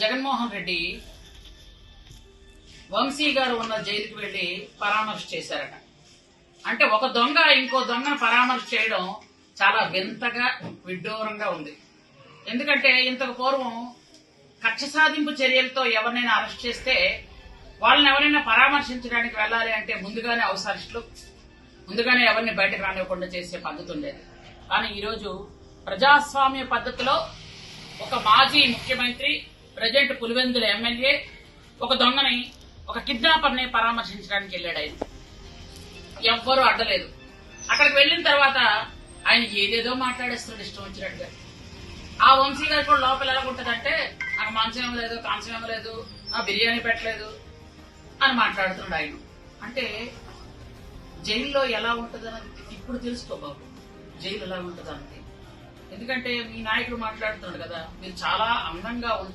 జగన్మోహన్ రెడ్డి వంశీ గారు ఉన్న జైలుకి వెళ్ళి పరామర్శ చేశారట. అంటే ఒక దొంగ ఇంకో దొంగను పరామర్శ చేయడం చాలా వింతగా విడ్డూరంగా ఉంది. ఎందుకంటే ఇంతకు పూర్వం కక్ష సాధింపు చర్యలతో ఎవరినైనా అరెస్ట్ చేస్తే వాళ్ళని ఎవరైనా పరామర్శించడానికి వెళ్ళాలి అంటే ముందుగానే అవసరాలు ముందుగానే ఎవరిని బయటకు రానివ్వకుండా చేసే పద్ధతి ఉండేది. కానీ ఈరోజు ప్రజాస్వామ్య పద్ధతిలో ఒక మాజీ ముఖ్యమంత్రి ప్రజెంట్ పులివెందుల ఎమ్మెల్యే ఒక దొంగని ఒక కిడ్నాపర్ని పరామర్శించడానికి వెళ్ళాడు ఆయన. ఎవ్వరూ అడ్డలేదు. అక్కడికి వెళ్ళిన తర్వాత ఆయన ఏదేదో మాట్లాడేస్తున్నాడు ఇష్టం వచ్చినట్టుగా. ఆ వంశీ గారు కూడా లోపల ఎలా నాకు మాంసం ఇవ్వలేదు కాంసం ఇవ్వలేదు ఆ బిర్యానీ పెట్టలేదు అని మాట్లాడుతున్నాడు ఆయన. అంటే జైల్లో ఎలా ఉంటుందని ఇప్పుడు తెలుసుకో బాబు. జైలు ఎలా ఉంటుందని ఎందుకంటే మీ నాయకుడు మాట్లాడుతున్నాడు కదా మీరు చాలా అందంగా ఉంటారు